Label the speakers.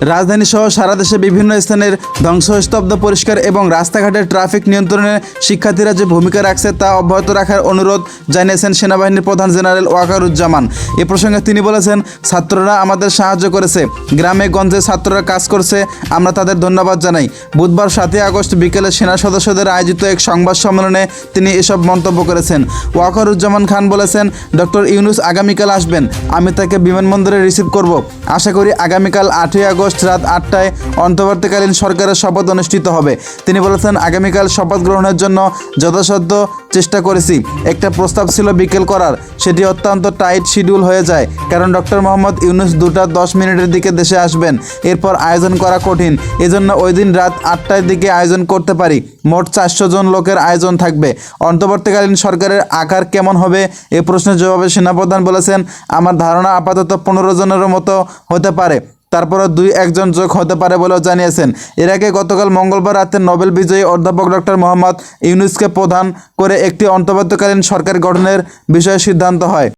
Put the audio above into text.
Speaker 1: রাজধানী সহ সারা দেশে বিভিন্ন স্থানের ধ্বংসস্তব্ধ পরিষ্কার এবং রাস্তাঘাটের ট্রাফিক নিয়ন্ত্রণে শিক্ষার্থীরা যে ভূমিকা রাখছে তা অব্যাহত রাখার অনুরোধ জানিয়েছেন সেনাবাহিনীর প্রধান জেনারেল ওয়াকারুজ্জামান। এ প্রসঙ্গে তিনি বলেছেন, ছাত্ররা আমাদের সাহায্য করেছে। গ্রামে গঞ্জে ছাত্ররা কাজ করছে। আমরা তাদের ধন্যবাদ জানাই। বুধবার সাতই আগস্ট বিকেলে সেনা সদস্যদের আয়োজিত এক সংবাদ সম্মেলনে তিনি এসব মন্তব্য করেছেন। ওয়াকারুজ্জামান খান বলেছেন, ডক্টর ইউনুস আগামীকাল আসবেন। আমি তাকে বিমানবন্দরে রিসিভ করব। আশা করি আগামীকাল আটই আগস্ট রাত আটটায় অন্তর্বর্তীকালীন সরকারের শপথ অনুষ্ঠিত হবে। তিনি বলেছেন, আগামীকাল শপথ গ্রহণের জন্য যথাসাধ্য চেষ্টা করেছি। একটা প্রস্তাব ছিল বিকেল করার। সেটি অত্যন্ত টাইট শিডিউল হয়ে যায়। কারণ ডক্টর মোহাম্মদ ইউনুস দুটা দশ মিনিটের দিকে দেশে আসবেন। এরপর আয়োজন করা কঠিন। এজন্য ওই দিন রাত আটটার দিকে আয়োজন করতে পারি। মোট চারশো জন লোকের আয়োজন থাকবে। অন্তর্বর্তীকালীন সরকারের আকার কেমন হবে এ প্রশ্নের জবাবে সেনাপ্রধান বলেছেন, আমার ধারণা আপাতত পনেরো জনের মতো হতে পারে। তারপরও দুই একজন যোগ হতে পারে বলেও জানিয়েছেন। এর আগে গতকাল মঙ্গলবার রাতে নোবেল বিজয়ী অধ্যাপক ডক্টর মোহাম্মদ ইউনুসকে প্রধান করে একটি অন্তর্বর্তীকালীন সরকার গঠনের বিষয়ে সিদ্ধান্ত হয়।